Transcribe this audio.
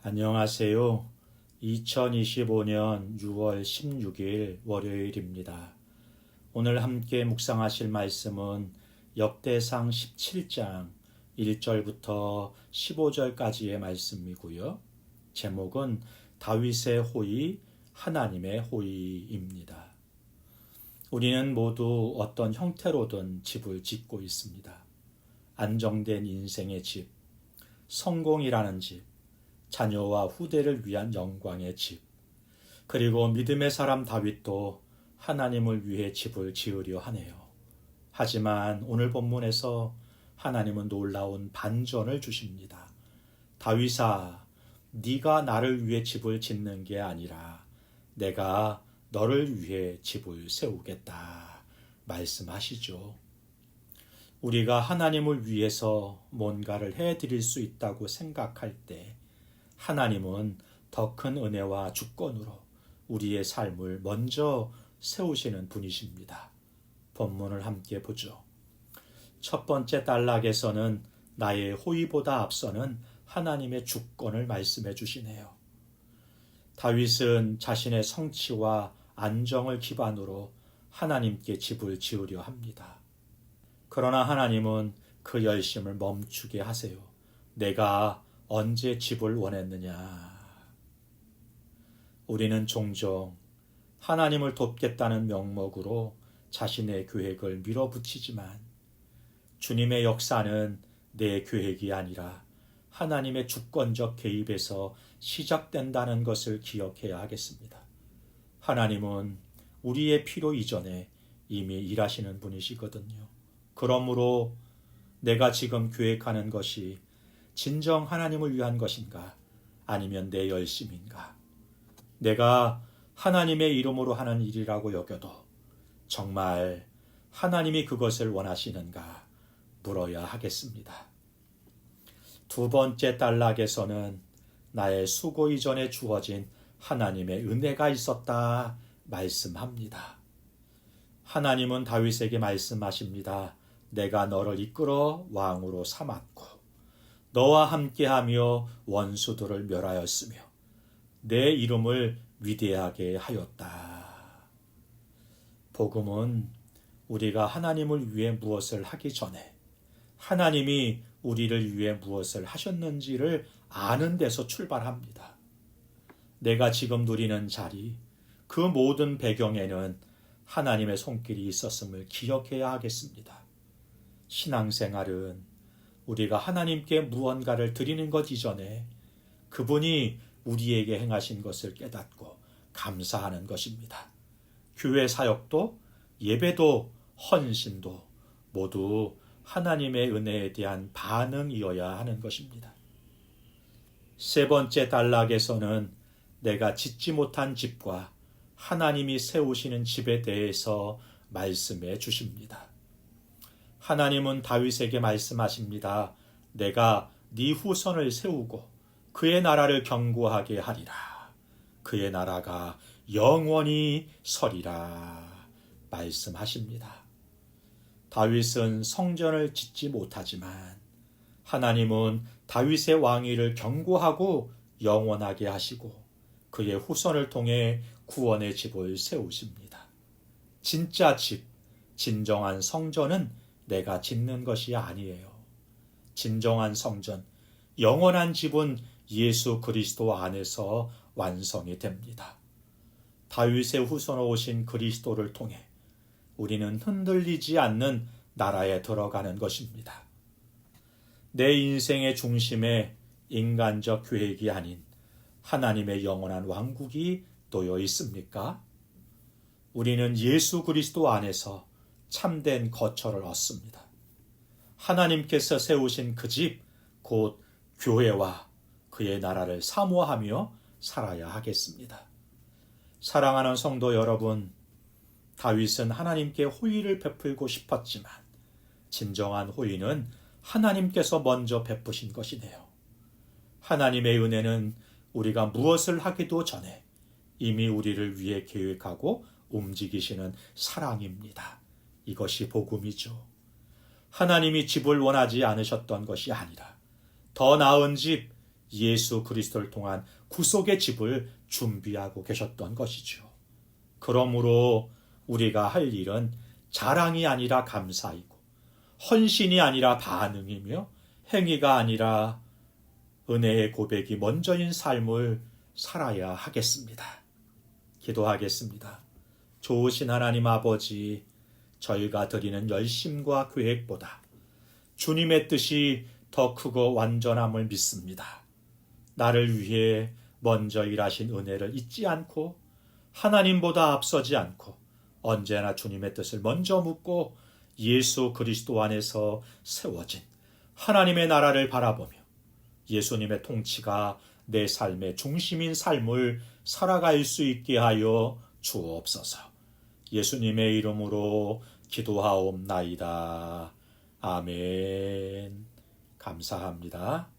안녕하세요. 2025년 6월 16일 월요일입니다. 오늘 함께 묵상하실 말씀은 역대상 17장 1절부터 15절까지의 말씀이고요. 제목은 다윗의 호의, 하나님의 호의입니다. 우리는 모두 어떤 형태로든 집을 짓고 있습니다. 안정된 인생의 집, 성공이라는 집, 자녀와 후대를 위한 영광의 집, 그리고 믿음의 사람 다윗도 하나님을 위해 집을 지으려 하네요. 하지만 오늘 본문에서 하나님은 놀라운 반전을 주십니다. 다윗아, 네가 나를 위해 집을 짓는 게 아니라 내가 너를 위해 집을 세우겠다 말씀하시죠. 우리가 하나님을 위해서 뭔가를 해 드릴 수 있다고 생각할 때 하나님은 더 큰 은혜와 주권으로 우리의 삶을 먼저 세우시는 분이십니다. 본문을 함께 보죠. 첫 번째 단락에서는 나의 호의보다 앞서는 하나님의 주권을 말씀해 주시네요. 다윗은 자신의 성취와 안정을 기반으로 하나님께 집을 지으려 합니다. 그러나 하나님은 그 열심을 멈추게 하세요. 내가 언제 집을 원했느냐. 우리는 종종 하나님을 돕겠다는 명목으로 자신의 계획을 밀어붙이지만 주님의 역사는 내 계획이 아니라 하나님의 주권적 개입에서 시작된다는 것을 기억해야 하겠습니다. 하나님은 우리의 필요 이전에 이미 일하시는 분이시거든요. 그러므로 내가 지금 계획하는 것이 진정 하나님을 위한 것인가? 아니면 내 열심인가? 내가 하나님의 이름으로 하는 일이라고 여겨도 정말 하나님이 그것을 원하시는가 물어야 하겠습니다. 두 번째 단락에서는 나의 수고 이전에 주어진 하나님의 은혜가 있었다 말씀합니다. 하나님은 다윗에게 말씀하십니다. 내가 너를 이끌어 왕으로 삼았고 너와 함께하며 원수들을 멸하였으며 내 이름을 위대하게 하였다. 복음은 우리가 하나님을 위해 무엇을 하기 전에 하나님이 우리를 위해 무엇을 하셨는지를 아는 데서 출발합니다. 내가 지금 누리는 자리, 그 모든 배경에는 하나님의 손길이 있었음을 기억해야 하겠습니다. 신앙생활은 우리가 하나님께 무언가를 드리는 것 이전에 그분이 우리에게 행하신 것을 깨닫고 감사하는 것입니다. 교회 사역도 예배도 헌신도 모두 하나님의 은혜에 대한 반응이어야 하는 것입니다. 세 번째 단락에서는 내가 짓지 못한 집과 하나님이 세우시는 집에 대해서 말씀해 주십니다. 하나님은 다윗에게 말씀하십니다. 내가 네 후손을 세우고 그의 나라를 견고하게 하리라. 그의 나라가 영원히 서리라. 말씀하십니다. 다윗은 성전을 짓지 못하지만 하나님은 다윗의 왕위를 견고하고 영원하게 하시고 그의 후손을 통해 구원의 집을 세우십니다. 진짜 집, 진정한 성전은 내가 짓는 것이 아니에요. 진정한 성전, 영원한 집은 예수 그리스도 안에서 완성이 됩니다. 다윗의 후손으로 오신 그리스도를 통해 우리는 흔들리지 않는 나라에 들어가는 것입니다. 내 인생의 중심에 인간적 계획이 아닌 하나님의 영원한 왕국이 놓여 있습니까? 우리는 예수 그리스도 안에서 참된 거처를 얻습니다. 하나님께서 세우신 그 집, 곧 교회와 그의 나라를 사모하며 살아야 하겠습니다. 사랑하는 성도 여러분, 다윗은 하나님께 호의를 베풀고 싶었지만 진정한 호의는 하나님께서 먼저 베푸신 것이네요. 하나님의 은혜는 우리가 무엇을 하기도 전에 이미 우리를 위해 계획하고 움직이시는 사랑입니다. 이것이 복음이죠. 하나님이 집을 원하지 않으셨던 것이 아니라 더 나은 집, 예수 그리스도를 통한 구속의 집을 준비하고 계셨던 것이죠. 그러므로 우리가 할 일은 자랑이 아니라 감사이고 헌신이 아니라 반응이며 행위가 아니라 은혜의 고백이 먼저인 삶을 살아야 하겠습니다. 기도하겠습니다. 좋으신 하나님 아버지, 저희가 드리는 열심과 계획보다 주님의 뜻이 더 크고 완전함을 믿습니다. 나를 위해 먼저 일하신 은혜를 잊지 않고 하나님보다 앞서지 않고 언제나 주님의 뜻을 먼저 묻고 예수 그리스도 안에서 세워진 하나님의 나라를 바라보며 예수님의 통치가 내 삶의 중심인 삶을 살아갈 수 있게 하여 주옵소서. 예수님의 이름으로 기도하옵나이다. 아멘. 감사합니다.